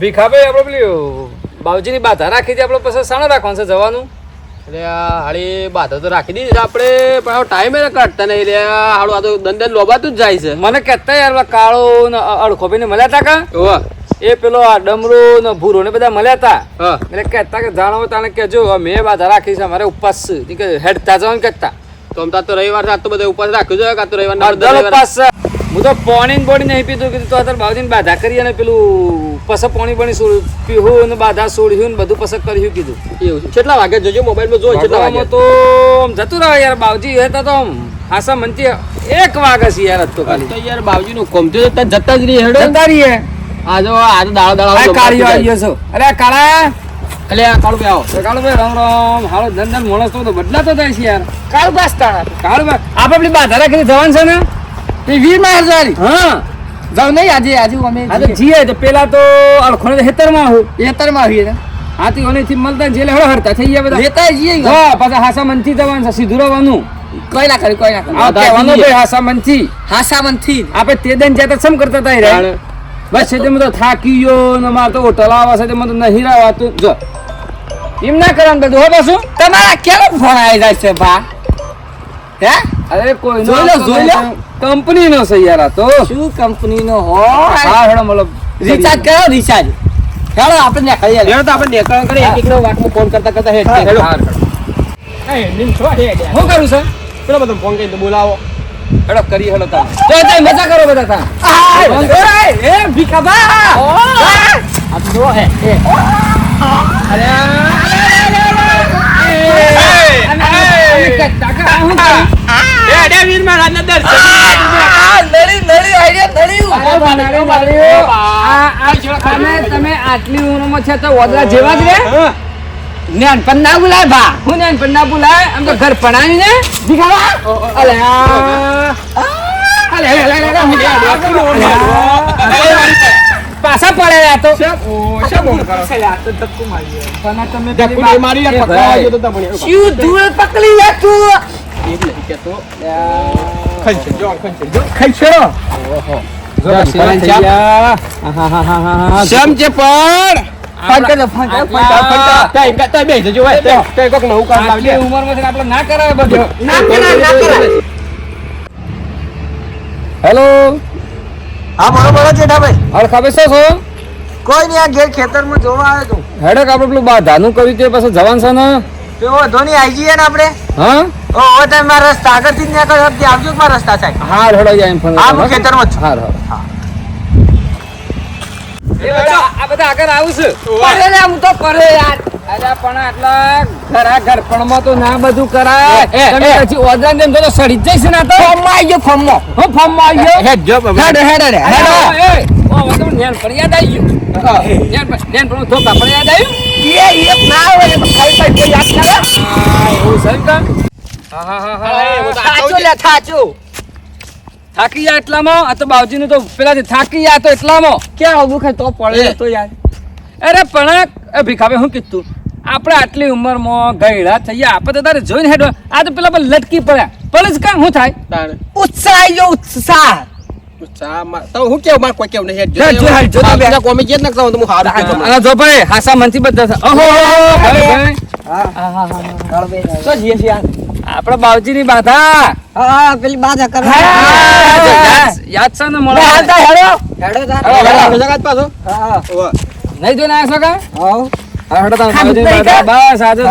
ભીખાભાઈ આપણે પેલી બાવજીની બાધા રાખી હતી આપણે પછી સાણા રાખવાનું છે જવાનું. એટલે હાળી બાધા તો રાખી દીધી આપણે પણ ટાઈમે કાઢતા નહીં એટલે હાળું આ તો દંડન લોબાતું જ જાય છે. મને કહેતા યાર કાળો ને અડખોભી ને મળ્યા હતા કા? એ પેલો આ ડમરો ને ભૂરો ને બધા મળ્યા હતા એટલે કહેતા કે જાણો તાને કેજો મેં બાધા રાખી છે અમારે ઉપવાસ હેડતા જવાનું કહેતા. તો અમતા તો રવિવાર રાત તો બધા ઉપવાસ રાખ્યું છે કાં તો રવિવાર ઉપવાસ હું તો પાણી ને બોડી નહીં પીતું કીધું તો અત્યારે બાવજીને બાધા કરી અને પેલું પછી પોણી બણી પીહું ને બાધા સોડ્યું ને બધું પસંદ કર્યું કીધું. એવું કેટલા વાગે જોજો મોબાઈલમાં જો કેટલા વાગે તો આમ જતું રહે યાર બાવજી હતા તો આમ આશા મનતી એક વાગે છે યાર આજ તો ખાલી. તો યાર બાવજી નું કોમ તો જતા જ રહી હેડો. જતા રહીએ. આ જો આ તો દાડો દાડો આ કાળીઓ આવી ગયો છો અરે કાળા. એટલે આ કાળું પે આવો. તો કાળુભાઈ રામ રામ. હાલો ધન ધન માણસ તો બદલાતો થાય છે યાર. કાલ બાસ તાળા કાળુભાઈ આપણે પેલી બાધા રાખીને જવાનું છે ને? એ વીરમાં હજારી હા. જાવ નહીં આજે આજે અમે આ તો જીએ તો પેલા તો અડખોને હેતરમાં હું. એતરમાં આવીએ ને. હાથી ઓનેથી મળતા જેલે હળો હરતા થઈ ગયા બધા. હા પાછા હાસા મનથી જવાનું છે સીધું રહેવાનું કોઈ ના કરી કોઈ ના કરી. આ કહેવાનું ભાઈ હાસા મનથી હાસામનથી આપણે તે દન જ્યાં સમ કરતા હતા રે બસ છે તેમાં તો થાકી ગયો ને માર તો હોટલ આવે છે તેમાં તો નહીં રહેવાતું. જો. એમ ના કરવાનું બધું હો પાછું. તમારા કેવો ફોન આવી જાય છે ભા. હે? અરે કોઈ જોઈ લો, જોઈ લો. કંપની નો છે યાર તો શું કંપની નો હો હા હેડો મતલબ રિચાર્જ કરો રિચાર્જ હેડો આપણે ને ખાઈ હેડો તો આપણે નેકળ કરી એક એકનો વાતમાં ફોન કરતા કરતા હેડ હા, હેડો. હા, હેડો. શું કરું છે પેલો બધો ફોન કરીને બોલાવો. હેડો કરી હેડો તા તો તે મજા કરો બધા તાર એ ભીખાબા આ તો જો હે એ. તમે આટલી ઉંમરમાં છે તો વડલા જેવા જ રે? જ્ઞાન પણ ના બોલાય બા. હું જ્ઞાન પણ ના બોલાય? આમ તો ઘર પણાવી ને? ભીખાબા અલે અલે, અલે, અલે, અલે, અલે, અલે, અલે. પાછા પડે તો. તમે. શું ધૂળ પકડી લે તું જો જો. જો. ચા. આહાહાહાહા. શ્યામ છે ભાઈ છે કરાય. હેલો હા બોલો બોલો જેઠાભાઈ હાલ ખબર છો શું કોઈ નહીં આ ઘેર ખેતરમાં જોવા આવ્યો તું હેડક, આપણે પેલું બાધાનું કર્યું તે, પાછું જવાન છે ને તો વધો નહીં આવી જઈએ ને આપણે હા ઓ તમે મારા રસ્તા આગળથી જ નીકળો છો, ત્યાં આવજો મારા રસ્તા સાહેબ હા હેડો જાય એમ ફોન હા હું ખેતરમાં છું એ બધા આ બધા આગળ આવું છે પડે ને હું તો પરે યાર અરે પણ આટલા ઘરા ઘરપણમાં તો ના બધું કરાય તમે પછી ઓદરાને ને તો સડી જઈશ ને તો ફોર્મમાં આવી ગયો ફોર્મમાં હું ફોર્મમાં આવી ગયો હેડ જો. હેડો હેડો રે હેડો હેડો ઓ હવે તો ધ્યાન પર યાદ આવી ગયું ધ્યાન પર પર ધોકા પર યાદ આવ્યું એ એક ના આવે ને ખાઈ ખાઈ કોઈ યાદ ના આવે. એવું છે એમ હા હા હા હા, એ હા બધા થાચો લે થાચો. થાકી ગયા એટલામાં? આ તો બાવજીનું તો પેલા થાકી ગયા તો એટલામાં? ક્યાં આવું ખાય? તો પડે તો યાર. અરે પણ એ ભીખાભાઈ શું કીધું આપણે આટલી ઉંમરમાં ગયડા થઈ ગયા આપણે તો તારે જોઈને હેડો આ તો પેલા પર લટકી પડ્યા. પડે જ કામ શું થાય. ઉત્સાહ ગયો ઉત્સાહ. ચા બાવજી ની. બધા પેલી બાધા કર યાદ છે ને મળે. નહીં જોઈને આવ્યા છો કાં? બસ આજે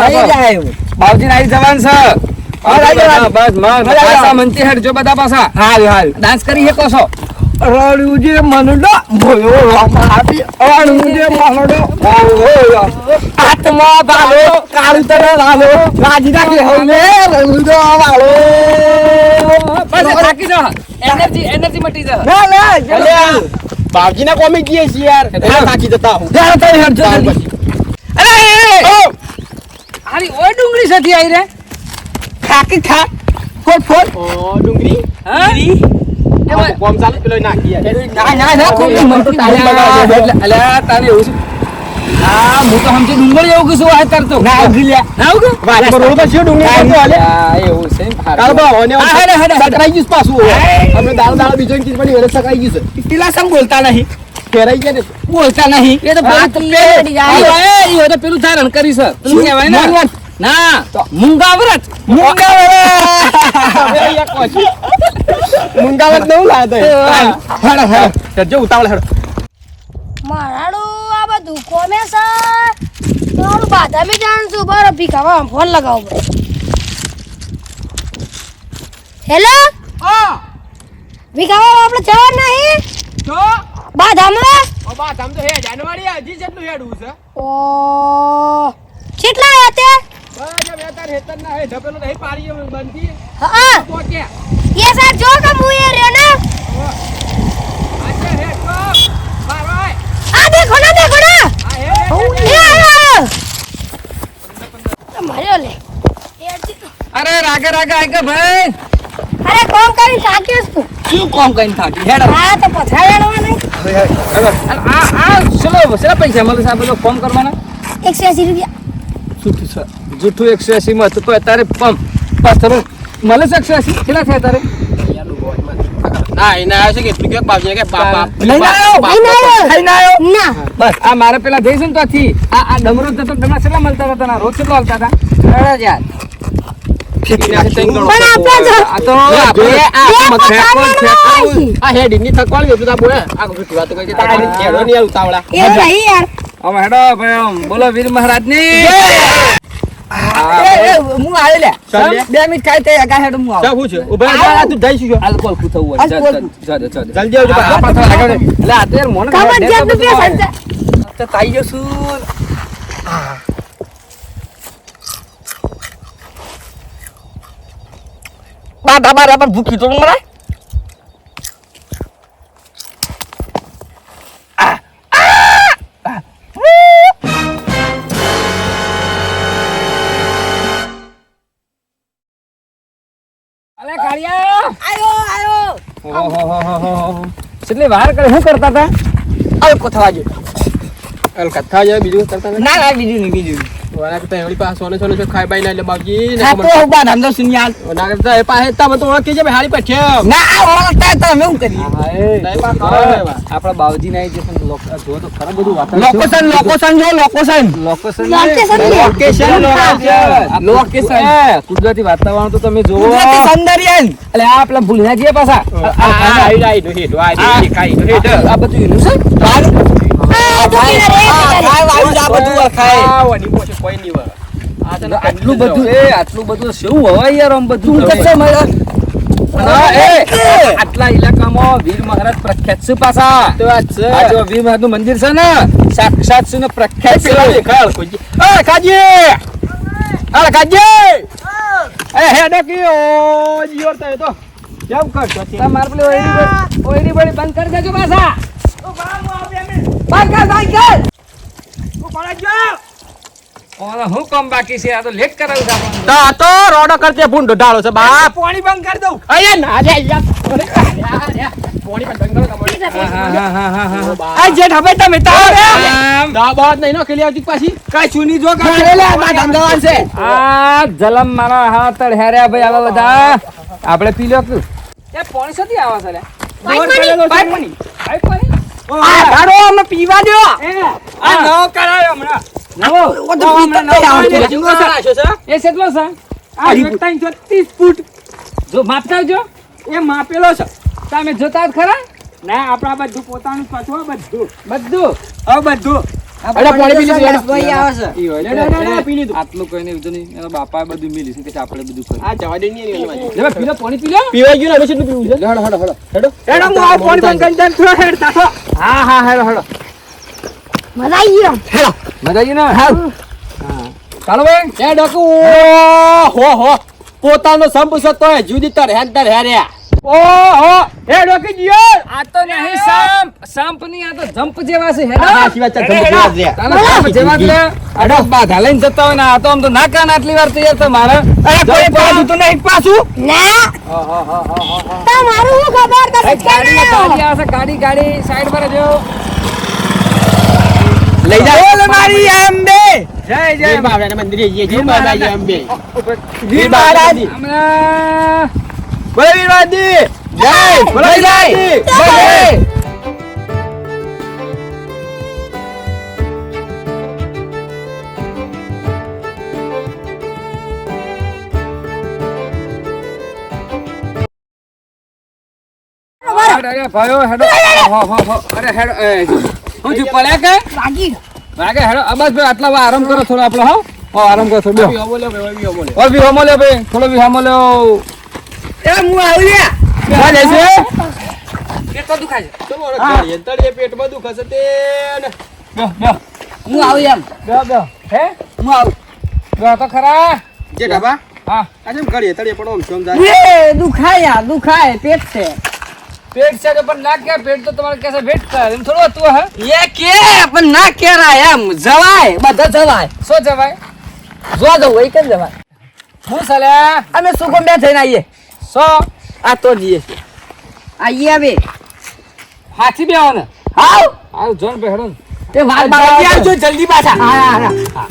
એવું. બાવજીને આવી જવાનું છે જવાનું. બસ મનથી હેડજો બધા પાછા. હાલ હાલ. ડાન્સ કરી શકો છો? રણુજે મનડો ભોયો રામાડી રણુજે મનડો ભોયો આત્મા બાલો કાળુતર લાલો રાજીના કે હવે રણુજો વાળો. બસ થાકી જાઓ. એનર્જી એનર્જી મટી જા ના ના અલ્યા, કોમી કીએ છીએ યાર. થાકી જતા હું. તો જો. અરે એ, એ, ડુંગળી સથી આવી રે. ખાકી ખા ફોટ ફોટ ઓ, ડુંગળી હા આ કોમ ચાલે પેલો નાખી ના ના ના કોઈ મનથી અલ્યા, એટલે- અલ્યા, તારે એવું છે હા હું તો સમજી ડુંગળી એવું કરતો ના ઉગી લે ના ઉગે? વાત પર છે ડુંગળી કરતો હાલે હા, એવું છે કાલ બા હોને હા, હેડે, હેડે, હેડે. સકરાઈ ગયું પાછું હવે. દાળ દાળ બીજો ચીજ પડી હવે સકરાઈ ગયું છે પેલા સમ બોલતા નહીં ફેરાઈ ગયા ને બોલતા નહીં એ તો પેલું તો એ, તો પેલું ધારણ કરી છે પેલું કહેવાય ને મૂંગવત. ના મુંગાવરત મુંગાવરત મુંગાવરત નવું તો હેડ હેડો હેડજો ઉતાવળ હેડ મારાડું આ બધું કોમે સર તમારું બાધા બી જાણશું બરો ભીખાવા ફોન લગાવો હેલો? હા. ભીખાવા આપણે જવા નહીં? તો બાધામાં? ઓ બા તો હે જાનવાડી હજી જેટલું હેડવું છે. ઓ કેટલા હતા બસ બે તાર હેતર ના હે ઢપેલું નહીં પાડી એમ બનતી હા તો કે એ સર જો કે હું એ રહ્યો ને આજે હેડ તો બાર ભાઈ આ દેખો ના દેખો ના આ હે એ આવ્યો માર્યો લે એ હજી- અરે રાગે રાગે આગે ભાઈ અરે કોમ કરીને થાક્યો છું શું કોમ કરીને થાકી હેડો હા જૂઠું છે એકસો એસી માં હતું તો અત્યારે પંપ પથ્થર મળે છે એકસો એસી કેટલા થયા તારે? ના એને આવ્યો છે કે એટલું કે બાપ બાપ લઈને આવ્યો લઈને આવ્યો. ખાઈને આવ્યો. ના. બસ આ મારે પેલા જઈશું ને ત્યાંથી આ આ ડમરો જતો ડમરા કેટલા મળતા હતા તને રોજ કેટલા મળતા હતા? અરે યાર પણ આપણે જો આ તો આપણે આ બે મખરા પોતાના કોણ છે? હોય. આ હે ડીની થકવાળી ગયું તા બોલે આ ખોટી વાત કરી તારી કેડો ની ઉતાવળા એવું નહીં યાર. આમ હેડો ભાઈ બોલો વીર મહારાજની હું. આવ્યો લે. બે મિનિટ ખાઈ તે આગા હેડો હું આવું. શું છે? ઊભા તું જઈશું જો. આલ્કોહોલ કૂથવું હોય. આજ જા, બોલ. જા, જા, જા, જા. જલ્દી આવજો આ પાછળ એટલે આ તો યાર મોને ખબર ખબર છે છે તું બધું પેસન તો તાઈ જશું. બાધા બરાબર ભૂખી તો મરાય. કેટલી વાર કરે શું કરતા હતા? અલકો થવા જો અલ કથા જાય બીજું કરતા ના ના બીજું નહીં બીજું વાળા કરતા એવડી પાસે સોને સોને છો ખાઈ બાઈ ના એટલે બાપજી હા તો હું બાદ તો શૂન્ય ના કરતા એ પાસે તમે તો ઓળખી છે હારી પછે ના ઓળખતા હતા અમે શું કરીએ નહીં બા ખબર હા, નહીં બા. આપણા બાવજી ના આવી જશે ને લોક- આ જુઓ તો ખરા બધું વાતાવરણ લોકેશન લોકેશન જો લોકેશન લોકેશન કુદરતી વાતાવરણ તો તમે જુઓ કુદરતી એટલે આ આપણા ભૂલ્યા છીએ પાછા આ બધું આ જ આ આ. આ આટલું બધું એ આટલું બધું શું હોય યાર આમ બધું આટલા ઇલાકામાં વીર મહારાજ પ્રખ્યાત છે પાછા. તો વાત છે. આ જો વીર મહારાજનું મંદિર છે ને સાક્ષાત છે ને પ્રખ્યાત છે. હલકોજી. અરે કાજી અરે કાજી એ જીવર તો. કેમ કરતો તમારે પેલી બળી બંધ કરી દેજો પાછા. બંધ કર બંધ કર ઓલા હું કામ બાકી છે આ તો લેટ કરાવ્યું તો આ તો રોડો કરતે ભૂંડો ઢાળો છે પાણી બંધ કરી દઉં અરે ના રે યાર. પોણી બંધ કરો. આ જેઠ હવે તમે તો આમ. નહીં નો ખેલી આવતી પાછી કાંઈ ચૂની જો ના, લે, લે, આ બાદ છે. આ જલમ મારા હાથ તળહેર્યા ભાઈ આવા બધા આપણે પી લો કે એ પાણી શોધી આવા છે લે? પાઇપ પાણી પાઇપ પાણી આ ધારો અમે પીવા દો. આ નવો કરાયો હમણાં. નવો. તો હમણાં નવો. આવશે. કરાયો. હજુ કોણ રાખ્યો છે? એ કેટલો છે આ અઢી એકતા ઇંચ ત્રીસ ફૂટ. જો માપતા આવજો. એ માપેલો છે. તમે જોતા જ ખરા? ના આપણા બધું પોતાનું પાછું બધું. બધું? હવે બધું. અરે પાણી પી લીધું, ભાઈ આવે છે. ઈ હોય લે, લે, લે, લે, પી લીધું. આટલું કઈ નહીં નહીં. એના બાપાએ બધું મિલી છે કે આપણે બધું કર્યું આ જવા દે નહીં એની વાલી. લે ભાઈ, પી લો પાણી પી લો. પીવાઈ ગયું હવે કેટલું પીવું છે? હેડો હેડો હેડો હેડો. હેડો હું આ પાણી બંધ કરી દઉં થોડો હેડ તાથો હા હા હેડો હેડો. મજા આવી ગયો મજા આવી ને? હા. ચાલો ભાઈ. એ ડોકુ. હો હો. પોતાનો સંપ છે તોય જુદી તર હેડ તર હેર્યા. ઓહો હે ડોકી જીયો આ તો નહીં સંપ સંપની આ તો જમ્પ જેવા છે હેડો. હા, સાચી વાત છે, જંપ જેવા છે. જેવા લે અડો બાધા લઈને જતા હોય ને આ તો આમ તો નાકા નાટલી આટલી વાર તો યાર તો મારે કોઈ પાછું તો નહીં પાછું. ના. તમારું હું ખબર તમે ગાડી ગાડી આવે છે ગાડી ગાડી સાઈડ પર જો. લઈ જા. બોલ મારી અંબે. જય જય બાવળાના મંદિરે જઈએ. છીએ બાબાજી અંબે. વીર મહારાજ હમણાં મહારાજજી જય. મહારાજજી જય. અરે ભાઈઓ હેડો. હો હો હો. અરે હેડો હું છું પડ્યા કે? લાગી હેડો. અબસ ભાઈ આટલા વાર આરામ કરો થોડો આપણો હો. આરામ કરો થોડો બેહો. બી ભાઈ બોલો બોલો ઓ વિહો મળ્યો ભાઈ. થોડો વિહો મળ્યો એ હું આવી ગયા જશે પેટ તો દુખાય છે તમારો પેટમાં દુખાશે છે તે હું આવી એમ. બે બે હે? હું આવું. બે તો ખરા. જે ઢાબા હા. આજે એમ ઘડીએ તળિયે પડો આમ જાય. એ દુખાય દુખાય. પેટ છે. પેટ છે પણ ના કે પેટ તો તમારે કેસે ભેટ થાય એમ થોડું હતું હે? એ કે પણ ના કેરાય એમ. જવાય બધા જવાય. શું જવાય? જો જવું એ કેમ જવાય? હું સલે? અમે સુકમ બે થઈને આવીએ. સો. આ તો જઈએ આવીએ હવે હાથી બેહો ને હાવ આવ જોન બે ને. તે વાત જલ્દી આવજો. જલ્દી પાછા. હા હા હા.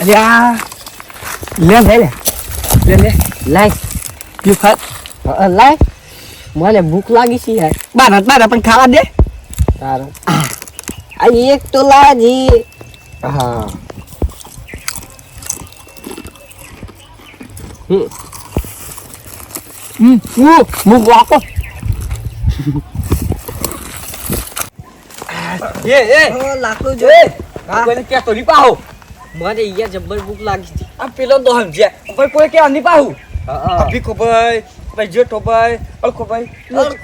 અલ્યા લે લે લે. લે લે. લાય. તું ખા. અ, લાય. મને ભૂખ લાગી છે યાર. બાર બાર પણ ખાવા દે. તારે. આ એક તો લાજી. હા. હમ. મુક વાકો એ એ લાકડું જો કોઈને કે તો ની પાહો. મને અહીંયા જબ્બર ભૂખ લાગી હતી. આ પેલો તો સમજ્યા. કોઈ કોઈ કે આની પાહું. અભી ભીખો ભાઈ જેઠો ભાઈ અલખો ભાઈ.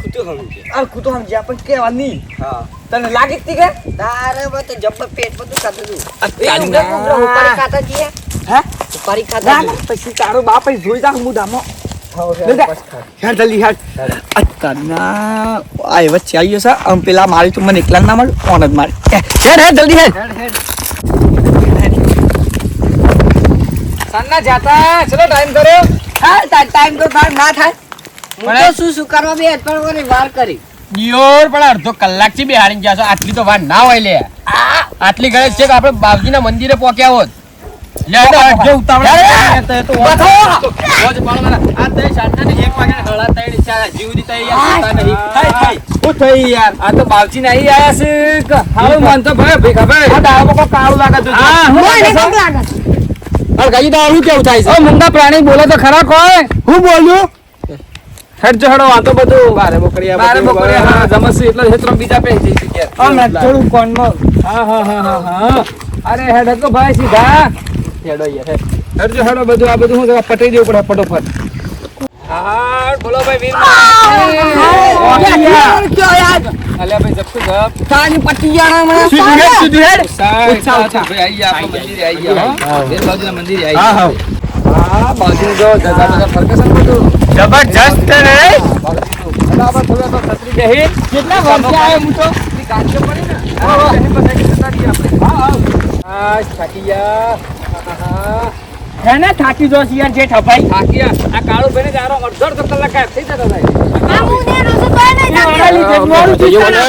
ખુતો સમજ્યા આ કુતો સમજ્યા પણ કેવા નહીં. હા. તને લાગે તી કે? તારે બસ જબ્બર પેટ બધું ખાતું હતું એ ઉંદર ના. ખાતા જીએ હે? ઉપર ખાતા ના પછી તારો બાપ જ જોઈ જા હું દામો. પેલા મારી તું મને એકલા ના મળે ફોન જ મારે? જલ્દી હેડ. સાંજના જાતા ચલો ટાઈમ કર્યો. હા ટાઈમ તો થાય ના થાય. હું તો શું શું કરવા બે પણ મને વાર કરી. દિયોર પણ અડધો કલાકથી બેહાડીને ગયા છો આટલી તો વાર ના હોય લે. આટલી ગણેશ છે કે આપણે બાપજીના મંદિરે પહોંચ્યા હોત. લે અડધો ઉતાવળ તો તો એક હળા તઈ યાર નહીં. થઈ, યાર. આ તો બાવજી નહીં આયા છે. કે મન તો ભાઈ ભીખા ભાઈ. આ કાળું લાગે છે. હા, હું. મને લાગે લાગે છે? અરે કેવું થાય છે? મુંગા પ્રાણી બોલે તો ખરા કોઈ? હું બોલ્યું હેડ જો હેડો વાતો બધું બારે બોકડીયા બારે બધું જમસી એટલે હેતરો બીજા પે જઈ શકે અમે થોડું કોનમાં હા હા હા હા હા. અરે હેડ તો ભાઈ સીધા. હેડો યાર. હેડ. બધું આ બધું હું પટાઈ દેવું પડે ફટોફટ. હા બોલો ભાઈ વીર? અલ્યા ભાઈ જપતું જપ તારી પટ્ટી જાણે મને સીધું હેડ, સીધું હેડ. સાહેબ, ઉઠા, ઉઠા. ભાઈ આઈ આઈ હો. બાજુના મંદિર આઈ હા, હા. હા બાજુ જો જગા બધું જબરજસ્ત બરાબર થોડો તો છત્રી કેટલા વર્ષે આયો હું તો પડી ને હા હા હા ગયા હા, હા હે ને થાકી જો છે યાર જે ઠપાઈ. થાકી આ કાળો બેને જારો અડધો અડધો કલાક ગાયબ થઈ જતા થાય. આ હું ને રસો તો ને થાકી થયું છે ને.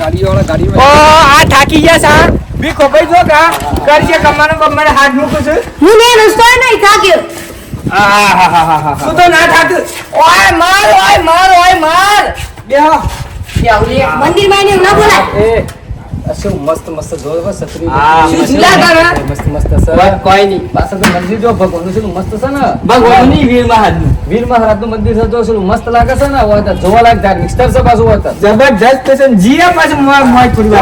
ગાડીઓ વાળા ગાડી ઓ આ થાકી ગયા સા બી ખોપાઈ જો કા. કરજે કમાનો બમ્માને હાથ મૂકું છું. હું ને રસો નહીં થાક્યો. આ હા હા હા હા તું તો ના થાક ઓય માર ઓય માર ઓય માર. બેહો. મંદિરમાં એને ના બોલાય. અશું મસ્ત મસ્ત જોર બસ છત્રી. હા, મસ્ત. શું? મસ્ત બસ કોઈ નહીં. પાછળ તો મંદિર જો ભગવાનનું છે મસ્ત છે ને. ભગવાનની વીર મહારાજનું. વીર મહારાજનું મંદિર છે તો શું મસ્ત લાગે છે ને હોય તો જોવા લાયક ધાર્મિક સ્થળ છે પાછું હોય જબરજસ્ત છે ને પાછું મોય મોય થોડી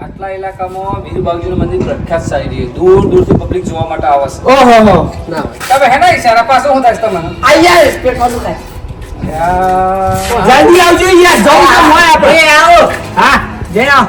આટલા ઇલાકામાં વીર બાગજીનું મંદિર પ્રખ્યાત સારી રહી દૂર દૂરથી પબ્લિક જોવા માટે આવે છે ઓહો હો. તમે હે ને ઈશારા પાછો હું થાય તમને? આયા. રેસ્પેક્ટ વાળું થાય જલ્દી આવજો યાર જવું મોય આપણે. આવો. હા જય આવો.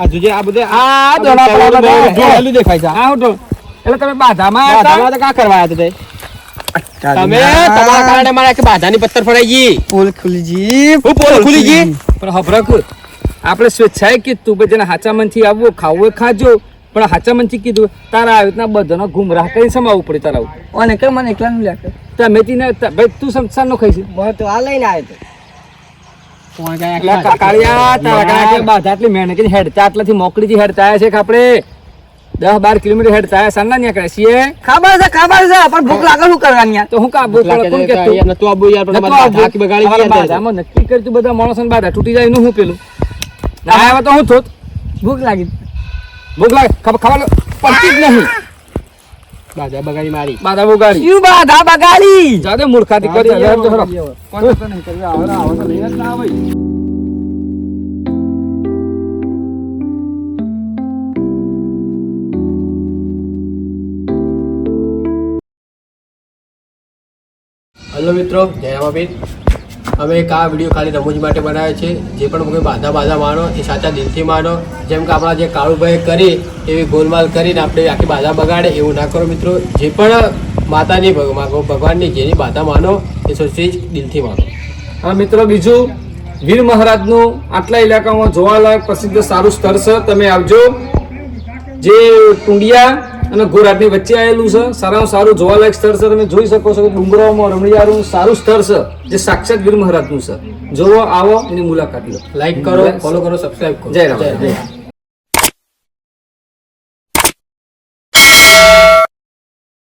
આ જોજે આ બધે આ દોડા પડા બધા. દેખાય છે આ હું એટલે તમે બાધામાં તો કાં કરવા આવ્યા તે? તમે તમારા કારણે મારા આખી બાધાની પથ્થર ફડાઈ ગઈ. પોલ ખુલી જી હું પોલ ખુલી ગઈ? પણ હભરક આપણે સ્વેચ્છાએ કીધું ભાઈ જેને હાચા મનથી આવવું ખાવું ખાજો. પણ હાચા મનથી કીધું તારા આવી રીતના બધાનો ગુમરાહ કરી સમાવવું પડે તારા. ઓને કે મને એકલા નું લ્યા તમે તીને ત- ભાઈ તું સંસાર નો ખાઈશ મને તો આ લઈને આવ્યો એટલે કાકાળિયા તારા કાકા બાધા આટલી મહેનત હેડતા આટલાથી મોકળીથી હેડતા આવ્યા છે કે દસ બાર કિલોમીટર હેડતા આવ્યા સાંજના નીકળ્યા છીએ ખબર છે ખબર છે પણ ભૂખ લાગે શું કરવાની તો હું કા લાગે કોણ નતું આબુ યાર પણ બગાડી બાધામાં નક્કી કર્યું તું બધા માણસો બાધા. તૂટી જાય નું હું પેલું? ના આવ્યા તો હું થોત ભૂખ લાગી. ભૂખ લાગે? ખબર ખબર પડતી જ નહીં. બાધા બગાડી મારી. બાધા બગાડી. શું બાધા બગાડી? જાદે મૂર્ખાથી કરી જાદે તો હરો કોણ કોઈ તો નહીં કરવી. આવે ને તો લઈને ના આવે. હલો મિત્રો જય રામાબીન અમે એક આ વીડિયો ખાલી રમૂજ માટે બનાવ્યો છે. જે પણ કોઈ બાધા બાધા માનો એ સાચા દિલથી માનો જેમ કે આપણા જે કાળુભાઈ કરી, એવી ગોલમાલ કરીને આપણે આખી બાધા બગાડે, એવું ના કરો મિત્રો. જે પણ માતાની ભગ- ભગવાનની જેની બાધા માનો, એ સૌથી જ દિલથી માનો. હા મિત્રો, બીજું, વીર મહારાજનું આટલા ઇલાકામાં જોવાલાયક પ્રસિદ્ધ સારું સ્થળ છે, તમે આવજો. જે ટુંડિયા અને ગોરાટની વચ્ચે આવેલું છે. સારામાં સારું જોવાલાયક સ્થળ છે. તમે જોઈ શકો છો કે ડુંગરાઓમાં રમણીયારું સારું સ્થળ છે. જે સાક્ષાત વીર મહારાજનું છે. જોવો આવો એની મુલાકાત લો. લાઈક કરો ફોલો કરો સબસ્ક્રાઈબ કરો. જય રામ.